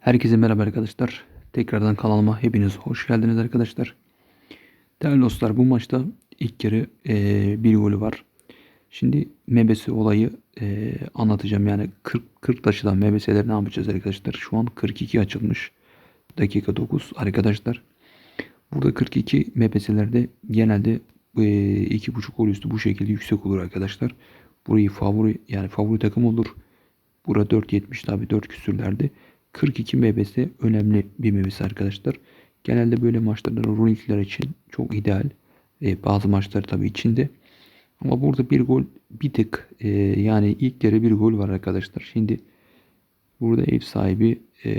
Herkese merhaba arkadaşlar. Tekrardan kanalıma hepiniz hoş geldiniz arkadaşlar. Değerli dostlar bu maçta ilk kere eee, bir golü var. Şimdi Mebesi olayı eee, anlatacağım. Yani 40, 40 açıdan Mebese'leri ne yapacağız arkadaşlar? Şu an 42 açılmış. Dakika 9 arkadaşlar. Burada 42 Mebese'lerde genelde iki buçuk gol üstü bu şekilde yüksek olur arkadaşlar. Burayı favori yani favori takım olur. Bura 4.70 tabi 4 küsürlerde. 42 MBS önemli bir MBS arkadaşlar. Genelde böyle maçlarda runikler için çok ideal. Ee, bazı maçlar tabi içinde. Ama burada bir gol bir tık e, yani ilk kere bir gol var arkadaşlar. Şimdi burada ev sahibi e,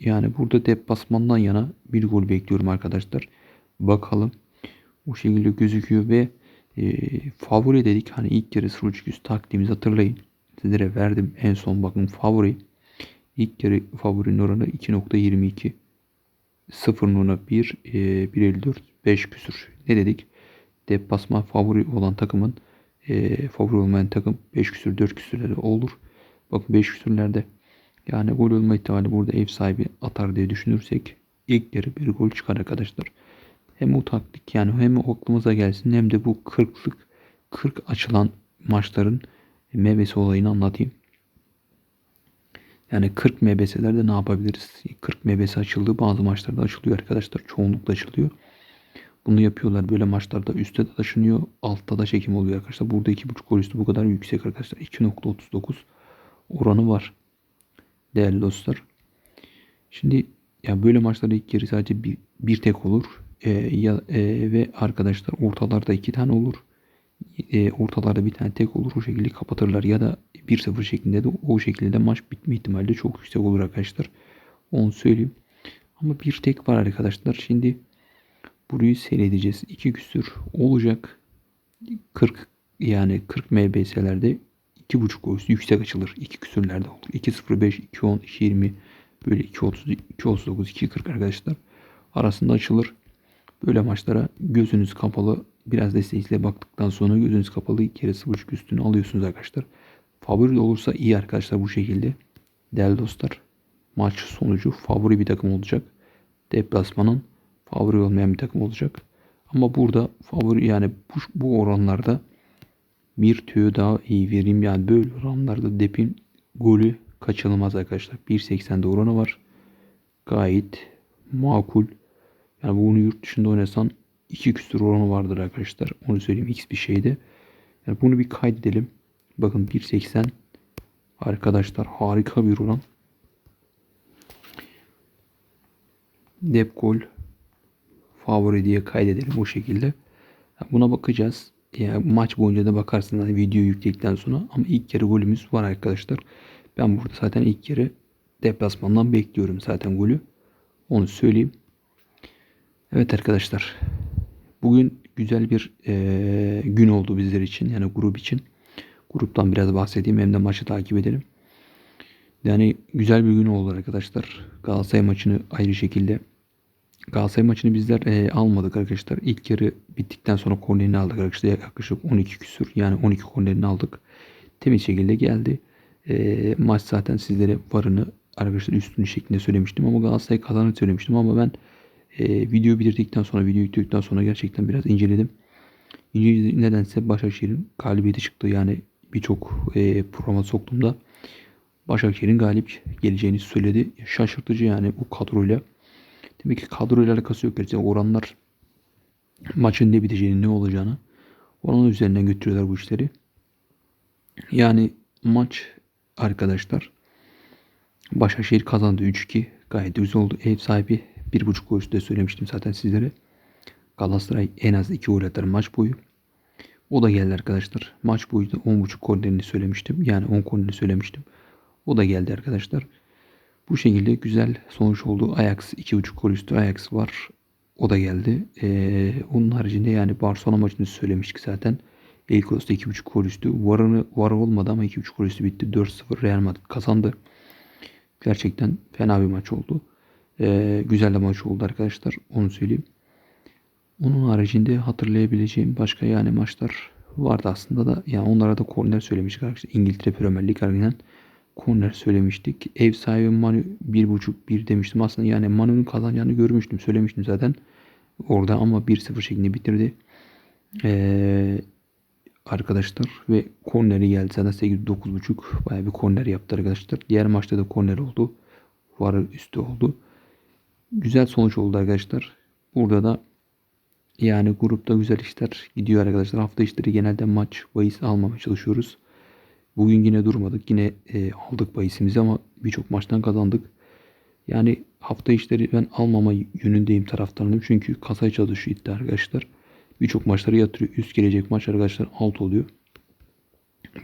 yani burada deplasmandan yana bir gol bekliyorum arkadaşlar. Bakalım. Bu şekilde gözüküyor ve e, favori dedik. Hani ilk kere 0.300 taktiğimizi hatırlayın. Sizlere verdim en son bakın favori. İlk yarı favorinin oranı 2.22. 0.1, e, 1.54, 5 küsür. Ne dedik? Deplasman favori olan takımın e, favori olmayan takım 5 küsür 4 küsürleri olur. Bakın 5 küsürlerde yani gol olma ihtimali burada ev sahibi atar diye düşünürsek ilk yarı bir gol çıkar arkadaşlar. Hem o taktik yani hem o aklımıza gelsin hem de bu 40'lık 40 açılan maçların meyvesi olayını anlatayım. Yani 40 MBS'lerde ne yapabiliriz? 40 MBS açıldı. Bazı maçlarda açılıyor arkadaşlar. Çoğunlukla açılıyor. Bunu yapıyorlar. Böyle maçlarda üstte de taşınıyor. Altta da çekim oluyor arkadaşlar. Burada 2.5 gol üstü bu kadar yüksek arkadaşlar. 2.39 oranı var. Değerli dostlar. Şimdi ya böyle maçlarda ilk yarı sadece bir, bir tek olur. Ee, ya, e, ve arkadaşlar ortalarda iki tane olur. E, ortalarda bir tane tek olur. O şekilde kapatırlar. Ya da 1-0 şeklinde de o şekilde de maç bitme ihtimali de çok yüksek olur arkadaşlar. Onu söyleyeyim. Ama bir tek var arkadaşlar. Şimdi burayı seyredeceğiz. 2 küsür olacak. 40 yani 40 MBS'lerde 2.5 gol yüksek açılır. 2 küsürlerde olur. 2.05, 2.10, 2.20 böyle 2.30, 2.39, 2.40 arkadaşlar arasında açılır. Böyle maçlara gözünüz kapalı biraz desteğiyle baktıktan sonra gözünüz kapalı kere 0.5 üstünü alıyorsunuz arkadaşlar. Favori olursa iyi arkadaşlar bu şekilde. Değerli dostlar maç sonucu favori bir takım olacak. Deplasmanın favori olmayan bir takım olacak. Ama burada favori yani bu, bu oranlarda bir tüyo daha iyi vereyim. Yani böyle oranlarda depin golü kaçınılmaz arkadaşlar. 1.80'de oranı var. Gayet makul. Yani bunu yurt dışında oynasan 2 küsur oranı vardır arkadaşlar. Onu söyleyeyim X bir şeyde. Yani bunu bir kaydedelim. Bakın 1.80 arkadaşlar harika bir oran. Dep gol favori diye kaydedelim bu şekilde. Buna bakacağız. Yani maç boyunca da bakarsınız hani video yükledikten sonra. Ama ilk kere golümüz var arkadaşlar. Ben burada zaten ilk kere deplasmandan bekliyorum zaten golü. Onu söyleyeyim. Evet arkadaşlar. Bugün güzel bir e, gün oldu bizler için. Yani grup için. Gruptan biraz bahsedeyim hem de maçı takip edelim. Yani güzel bir gün oldu arkadaşlar. Galatasaray maçını ayrı şekilde Galatasaray maçını bizler e, almadık arkadaşlar. İlk yarı bittikten sonra kornerini aldık arkadaşlar. Yaklaşık 12 küsür yani 12 kornerini aldık. Temiz şekilde geldi. E, maç zaten sizlere varını arkadaşlar üstünü şeklinde söylemiştim ama Galatasaray kazanır söylemiştim ama ben e, video bitirdikten sonra video yükledikten sonra gerçekten biraz inceledim. İnceledim nedense Başakşehir'in galibiyeti çıktı. Yani birçok e, programa soktuğumda Başakşehir'in galip geleceğini söyledi. Şaşırtıcı yani bu kadroyla. Demek ki kadroyla alakası yok. Yani oranlar maçın ne biteceğini ne olacağını onun üzerinden götürüyorlar bu işleri. Yani maç arkadaşlar Başakşehir kazandı 3-2. Gayet güzel oldu. Ev sahibi 1.5 gol üstü söylemiştim zaten sizlere. Galatasaray en az 2 gol atar maç boyu. O da geldi arkadaşlar. Maç boyu da 10.5 kornerini söylemiştim. Yani 10 kornerini söylemiştim. O da geldi arkadaşlar. Bu şekilde güzel sonuç oldu. Ajax 2.5 gol üstü Ajax var. O da geldi. Ee, onun haricinde yani Barcelona maçını söylemiştik zaten. El Clasico'da 2.5 gol üstü. Varını, var olmadı ama 2.5 gol üstü bitti. 4-0 Real Madrid kazandı. Gerçekten fena bir maç oldu. Ee, güzel de maç oldu arkadaşlar. Onu söyleyeyim. Onun haricinde hatırlayabileceğim başka yani maçlar vardı aslında da. Yani onlara da korner söylemiştik arkadaşlar. İngiltere Premier Lig harbiden korner söylemiştik. Ev sahibi Manu 1.5-1 demiştim. Aslında yani Manu'nun kazanacağını görmüştüm. Söylemiştim zaten. Orada ama 1-0 şeklinde bitirdi. Ee, arkadaşlar ve korneri geldi. Zaten 8-9.5 bayağı bir korner yaptı arkadaşlar. Diğer maçta da korner oldu. Var üstü oldu. Güzel sonuç oldu arkadaşlar. Burada da yani grupta güzel işler gidiyor arkadaşlar. Hafta işleri genelde maç bahis almamaya çalışıyoruz. Bugün yine durmadık. Yine e, aldık bahisimizi ama birçok maçtan kazandık. Yani hafta işleri ben almama yönündeyim taraftarıyım. Çünkü kasaya çalışıyor iddia arkadaşlar. Birçok maçları yatırıyor. Üst gelecek maç arkadaşlar alt oluyor.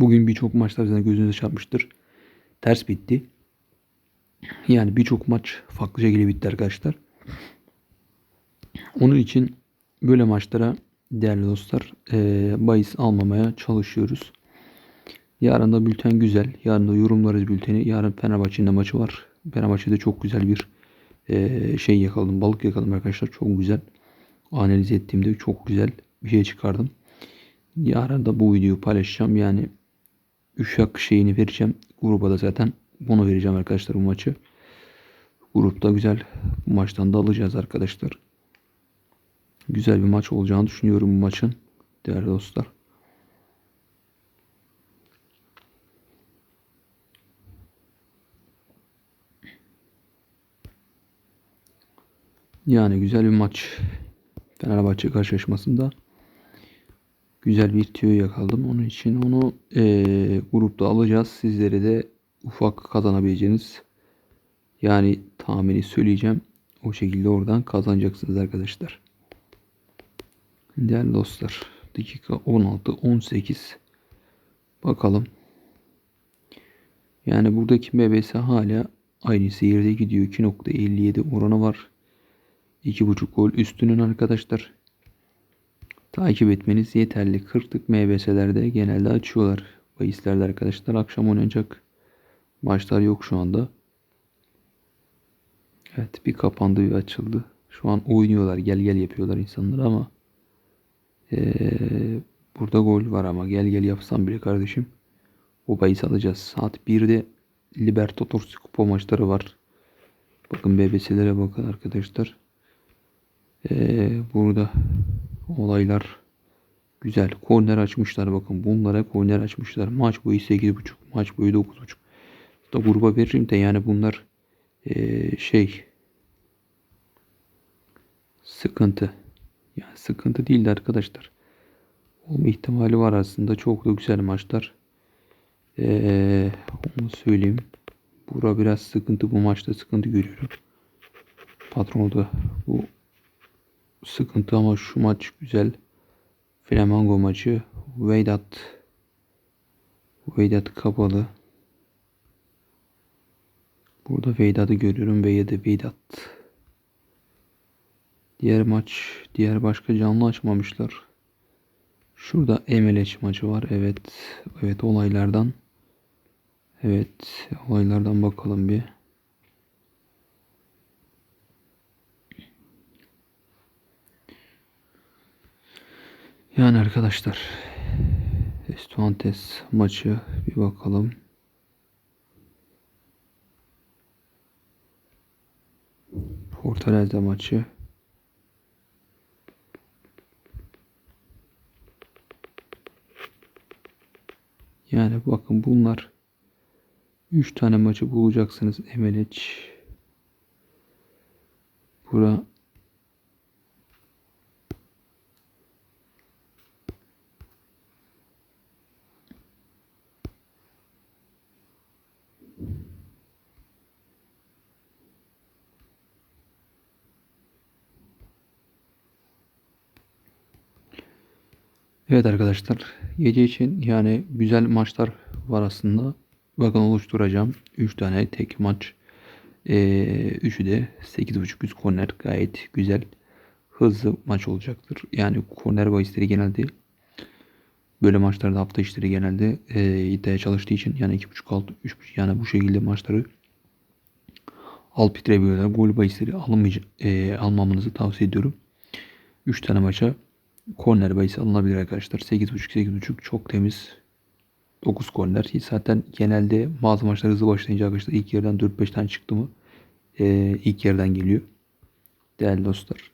Bugün birçok maçlar zaten gözünüze çarpmıştır. Ters bitti. Yani birçok maç farklı şekilde bitti arkadaşlar. Onun için böyle maçlara değerli dostlar e, bahis almamaya çalışıyoruz. Yarın da bülten güzel. Yarın da yorumlarız bülteni. Yarın Fenerbahçe'nin maçı var. Fenerbahçe'de çok güzel bir e, şey yakaladım. Balık yakaladım arkadaşlar. Çok güzel. Analiz ettiğimde çok güzel bir şey çıkardım. Yarın da bu videoyu paylaşacağım. Yani Uşak şeyini vereceğim. Gruba da zaten bunu vereceğim arkadaşlar bu maçı. Grupta güzel. Bu maçtan da alacağız arkadaşlar. Güzel bir maç olacağını düşünüyorum bu maçın. Değerli dostlar. Yani güzel bir maç. Fenerbahçe karşılaşmasında güzel bir tüyo yakaladım. Onun için onu e, grupta alacağız. Sizlere de ufak kazanabileceğiniz yani tahmini söyleyeceğim. O şekilde oradan kazanacaksınız arkadaşlar. Değerli dostlar. Dakika 16 18 bakalım. Yani buradaki MBS hala aynı seyirde gidiyor. 2.57 oranı var. 2.5 gol üstünün arkadaşlar. Takip etmeniz yeterli. 40'lık MBS'lerde genelde açıyorlar. Bahislerde arkadaşlar. Akşam oynanacak maçlar yok şu anda. Evet bir kapandı bir açıldı. Şu an oynuyorlar. Gel gel yapıyorlar insanlar ama ee, burada gol var ama gel gel yapsam bile kardeşim o bahis alacağız. Saat 1'de Libertadores kupa maçları var. Bakın BBC'lere bakın arkadaşlar. Ee, burada olaylar güzel. Korner açmışlar bakın. Bunlara korner açmışlar. Maç boyu 8.5. Maç boyu 9.5. Da gruba veririm de yani bunlar ee, şey sıkıntı. Yani sıkıntı değildi arkadaşlar. Olma ihtimali var aslında. Çok da güzel maçlar. Ee, onu söyleyeyim. Bura biraz sıkıntı. Bu maçta sıkıntı görüyorum. Patron da bu sıkıntı ama şu maç güzel. Flamengo maçı. Vedat Vedat kapalı. Burada Vedat'ı görüyorum. Vedat Vedat. Diğer maç, diğer başka canlı açmamışlar. Şurada MLH maçı var. Evet. Evet olaylardan. Evet olaylardan bakalım bir. Yani arkadaşlar Estuantes maçı bir bakalım. Fortaleza maçı. Yani bakın bunlar 3 tane maçı bulacaksınız. MLH Bura Evet arkadaşlar gece için yani güzel maçlar var aslında. Bakın oluşturacağım. 3 tane tek maç. Ee, üçü de 8.5 üst korner gayet güzel. Hızlı maç olacaktır. Yani korner bahisleri genelde böyle maçlarda hafta işleri genelde e, iddiaya çalıştığı için yani 2.5 alt 3 yani bu şekilde maçları al bitirebiliyorlar. Gol bahisleri alınmayacak, e, almamanızı tavsiye ediyorum. 3 tane maça Korner bahisi alınabilir arkadaşlar. 8.5 8.5 çok temiz. 9 korner. Zaten genelde bazı maçlar hızlı başlayınca arkadaşlar ilk yerden 4-5 tane çıktı mı e, ilk yerden geliyor. Değerli dostlar.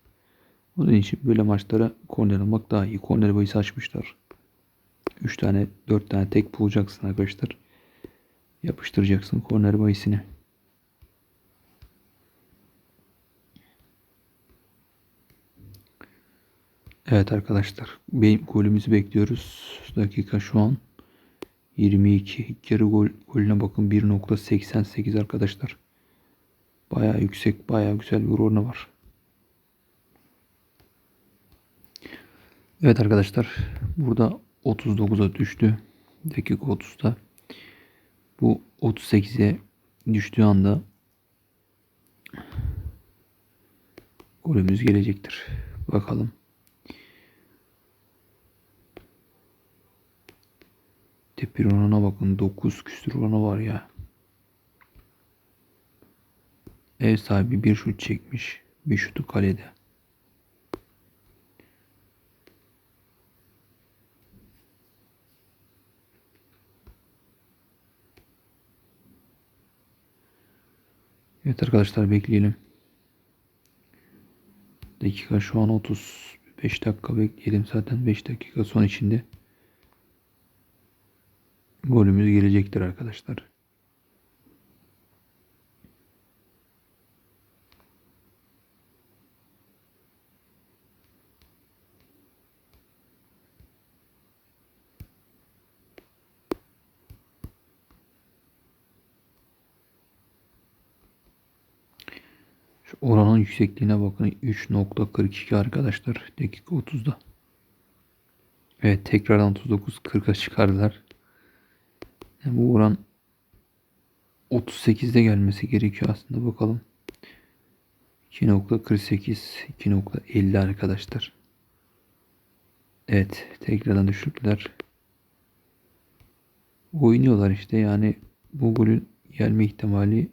Onun için böyle maçlara korner almak daha iyi. Korner bayısı açmışlar. 3 tane 4 tane tek bulacaksın arkadaşlar. Yapıştıracaksın korner bayisini. Evet arkadaşlar. Benim golümüzü bekliyoruz. Dakika şu an 22. İlk yarı gol, golüne bakın 1.88 arkadaşlar. Baya yüksek, baya güzel bir oranı var. Evet arkadaşlar. Burada 39'a düştü. Dakika 30'da. Bu 38'e düştüğü anda golümüz gelecektir. Bakalım. Tepir oranına bakın. 9 küsür oranı var ya. Ev sahibi bir şut çekmiş. Bir şutu kalede. Evet arkadaşlar bekleyelim. Dakika şu an 35 dakika bekleyelim. Zaten 5 dakika son içinde golümüz gelecektir arkadaşlar. Şu oranın yüksekliğine bakın. 3.42 arkadaşlar. Dakika 30'da. Evet tekrardan 39 40'a çıkardılar. Yani bu oran 38'de gelmesi gerekiyor aslında bakalım. 2.48 2.50 arkadaşlar. Evet tekrardan düşürdüler. Oynuyorlar işte yani bu golün gelme ihtimali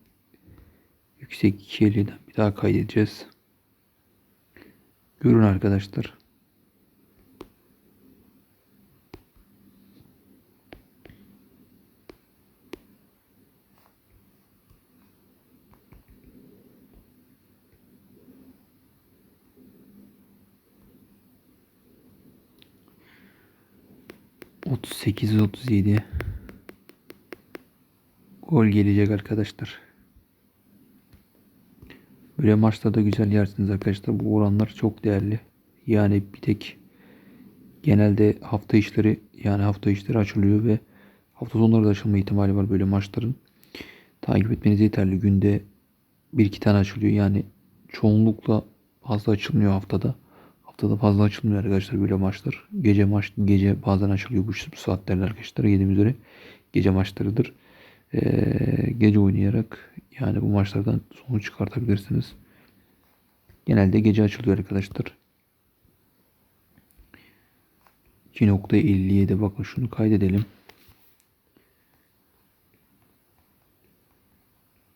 yüksek 2.50'den bir daha kaydedeceğiz. Görün arkadaşlar. 38 37 gol gelecek arkadaşlar. Böyle maçlarda güzel yersiniz arkadaşlar. Bu oranlar çok değerli. Yani bir tek genelde hafta işleri yani hafta işleri açılıyor ve hafta sonları da açılma ihtimali var böyle maçların. Takip etmeniz yeterli. Günde bir iki tane açılıyor. Yani çoğunlukla fazla açılmıyor haftada. Haftada fazla açılmıyor arkadaşlar böyle maçlar. Gece maç gece bazen açılıyor bu saatlerde arkadaşlar. Yediğimiz üzere gece maçlarıdır. Ee, gece oynayarak yani bu maçlardan sonuç çıkartabilirsiniz. Genelde gece açılıyor arkadaşlar. 2.57 bakın şunu kaydedelim.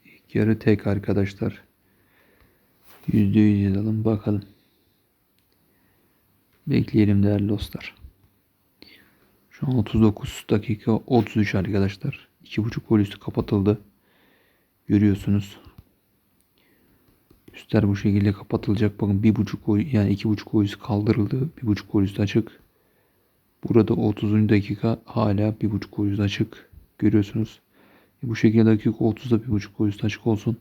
İlk yarı tek arkadaşlar. %100 yazalım bakalım. Bekleyelim değerli dostlar. Şu an 39 dakika 33 arkadaşlar. 2.5 gol üstü kapatıldı. Görüyorsunuz. Üstler bu şekilde kapatılacak. Bakın 1.5 gol yani 2.5 gol üstü kaldırıldı. 1.5 gol üstü açık. Burada 30. dakika hala 1.5 gol üstü açık. Görüyorsunuz. E bu şekilde dakika 30'da 1.5 gol üstü açık olsun.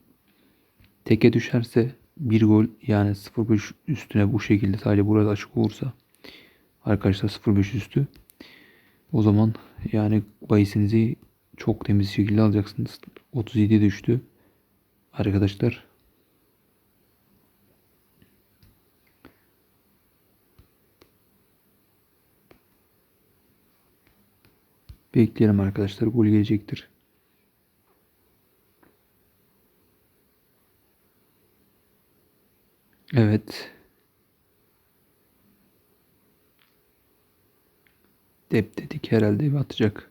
Teke düşerse bir gol yani 0.5 üstüne bu şekilde sadece burada açık olursa arkadaşlar 0.5 üstü o zaman yani bayisinizi çok temiz şekilde alacaksınız. 37 düştü. Arkadaşlar Bekleyelim arkadaşlar. Gol gelecektir. Evet. Dep dedik herhalde bir atacak.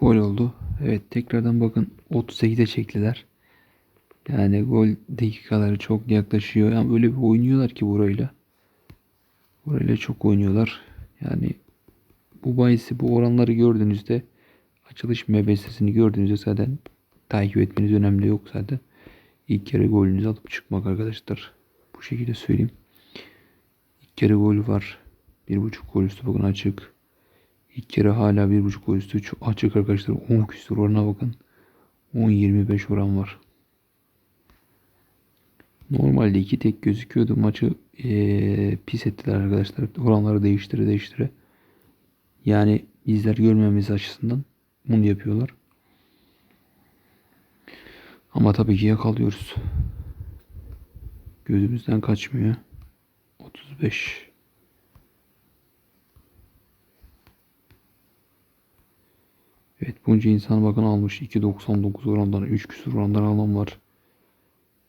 Gol oldu. Evet tekrardan bakın 38'e çektiler. Yani gol dakikaları çok yaklaşıyor. Yani öyle bir oynuyorlar ki burayla. Burayla çok oynuyorlar. Yani bu bahisi bu oranları gördüğünüzde açılış MBS'sini gördüğünüzde zaten takip etmeniz önemli yok zaten. İlk kere golünüzü alıp çıkmak arkadaşlar. Bu şekilde söyleyeyim. İlk kere gol var. Bir buçuk gol üstü bakın açık. İlk kere hala bir buçuk gol üstü açık arkadaşlar. 10 küsur orana bakın. 10-25 oran var. Normalde iki tek gözüküyordu. Maçı ee, pis ettiler arkadaşlar. Oranları değiştire değiştire. Yani bizler görmemiz açısından bunu yapıyorlar. Ama tabii ki yakalıyoruz. Gözümüzden kaçmıyor. 35 Evet bunca insan bakın almış 2.99 orandan 3 küsur orandan alan var.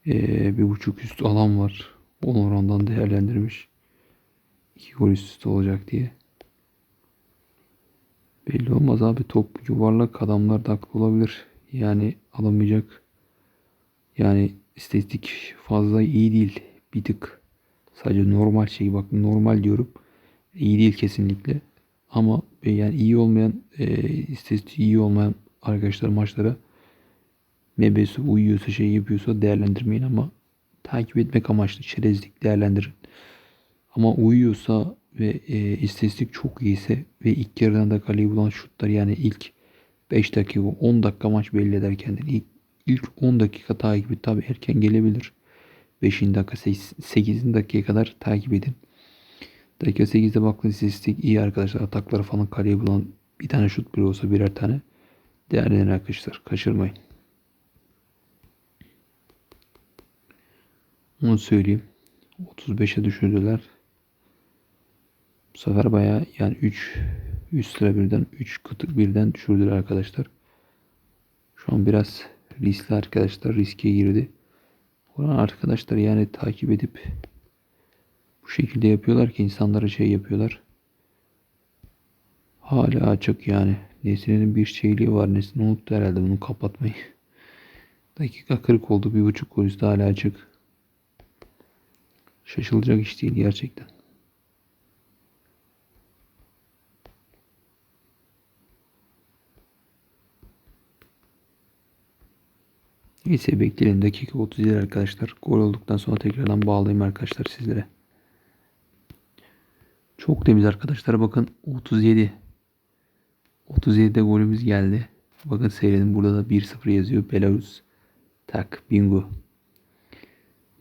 Ee, bir buçuk üstü alan var. 10 orandan değerlendirmiş. 2 gol üst üste olacak diye. Belli olmaz abi top yuvarlak adamlar da haklı olabilir. Yani alamayacak. Yani istatistik fazla iyi değil. Bir tık sadece normal şey bak normal diyorum. İyi değil kesinlikle. Ama yani iyi olmayan e, istatistik iyi olmayan arkadaşlar maçlara MBS uyuyorsa şey yapıyorsa değerlendirmeyin ama takip etmek amaçlı çerezlik değerlendirin. Ama uyuyorsa ve e, istatistik çok iyiyse ve ilk yarıdan da kaleyi bulan şutlar yani ilk 5 dakika 10 dakika maç belli eder kendini. İlk, ilk 10 dakika takibi tabi erken gelebilir. 5. dakika 8. dakikaya kadar takip edin. Dakika 8'de baktığınız istatistik iyi arkadaşlar. Atakları falan kaleye bulan bir tane şut bile olsa birer tane değerlendirin arkadaşlar. Kaçırmayın. Onu söyleyeyim. 35'e düşürdüler. Bu sefer baya yani 3 üst lira birden 3 kıtık birden düşürdüler arkadaşlar. Şu an biraz riskli arkadaşlar riske girdi. Olan arkadaşlar yani takip edip bu şekilde yapıyorlar ki insanlara şey yapıyorlar. Hala açık yani. Nesli'nin bir şeyliği var. Nesli unuttu herhalde bunu kapatmayı. Dakika 40 oldu. Bir buçuk gol hala açık. Şaşılacak iş değil gerçekten. Neyse bekleyelim. Dakika 37 arkadaşlar. Gol olduktan sonra tekrardan bağlayayım arkadaşlar sizlere. Çok temiz arkadaşlar. Bakın 37. 37'de golümüz geldi. Bakın seyredin. Burada da 1-0 yazıyor. Belarus. Tak. Bingo.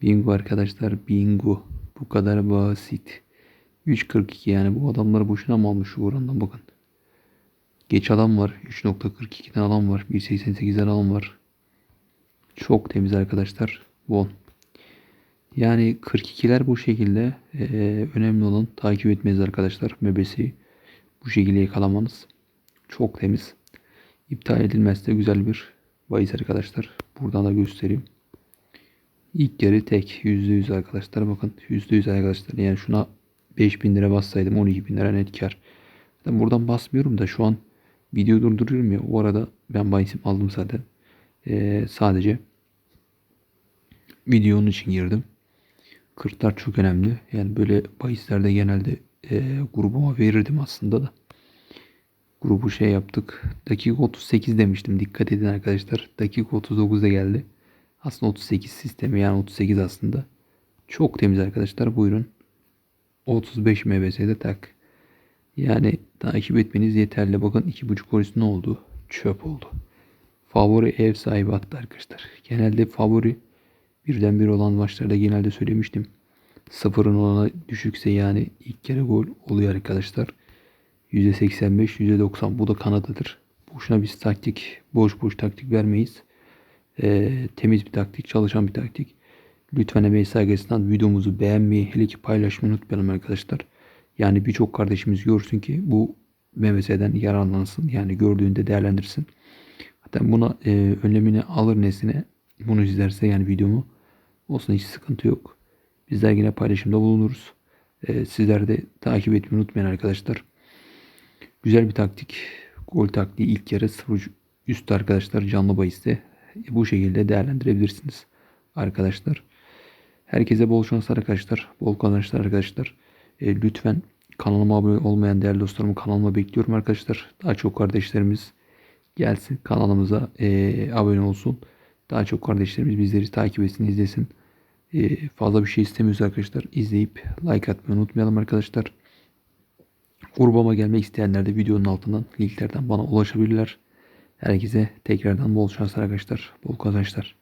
Bingo arkadaşlar. Bingo. Bu kadar basit. 3.42 yani bu adamlar boşuna mı almış şu orandan bakın. Geç alan var. 3.42'den alan var. 1.88'den alan var. Çok temiz arkadaşlar. Bon. Yani 42'ler bu şekilde. Ee, önemli olan takip etmeniz arkadaşlar. Mebesi bu şekilde yakalamanız. Çok temiz. İptal edilmezse güzel bir bahis arkadaşlar. Buradan da göstereyim. İlk yarı tek %100 arkadaşlar. Bakın %100 arkadaşlar. Yani şuna 5000 lira bassaydım 12 bin lira net kar. Zaten buradan basmıyorum da şu an video durduruyorum ya. O arada ben bahisim aldım zaten. Ee, sadece videonun için girdim. Kırklar çok önemli. Yani böyle bahislerde genelde e, grubuma verirdim aslında da. Grubu şey yaptık. Dakika 38 demiştim. Dikkat edin arkadaşlar. Dakika 39'da geldi. Aslında 38 sistemi yani 38 aslında. Çok temiz arkadaşlar. Buyurun. 35 MBS'de tak. Yani takip etmeniz yeterli. Bakın 2.5 gol ne oldu? Çöp oldu. Favori ev sahibi attı arkadaşlar. Genelde favori birden bir olan maçlarda genelde söylemiştim. Sıfırın olana düşükse yani ilk kere gol oluyor arkadaşlar. %85, %90 bu da Kanada'dır. Boşuna biz taktik, boş boş taktik vermeyiz. Ee, temiz bir taktik, çalışan bir taktik. Lütfen emeği saygısından videomuzu beğenmeyi, hele ki paylaşmayı unutmayalım arkadaşlar. Yani birçok kardeşimiz görsün ki bu MMS'den yararlansın. Yani gördüğünde değerlendirsin. Zaten buna e, önlemini alır nesine bunu izlerse yani videomu olsun hiç sıkıntı yok. Bizler yine paylaşımda bulunuruz. E, sizler de takip etmeyi unutmayın arkadaşlar. Güzel bir taktik. gol taktiği ilk yarı 0 üstü arkadaşlar canlı bahiste. Bu şekilde değerlendirebilirsiniz arkadaşlar. Herkese bol şanslar arkadaşlar. Bol kazançlar arkadaşlar. E, lütfen kanalıma abone olmayan değerli dostlarımı kanalıma bekliyorum arkadaşlar. Daha çok kardeşlerimiz gelsin kanalımıza e, abone olsun. Daha çok kardeşlerimiz bizleri takip etsin, izlesin. E, fazla bir şey istemiyoruz arkadaşlar. İzleyip like atmayı unutmayalım arkadaşlar. Grubama gelmek isteyenler de videonun altından linklerden bana ulaşabilirler. Herkese tekrardan bol şanslar arkadaşlar. Bol kazançlar.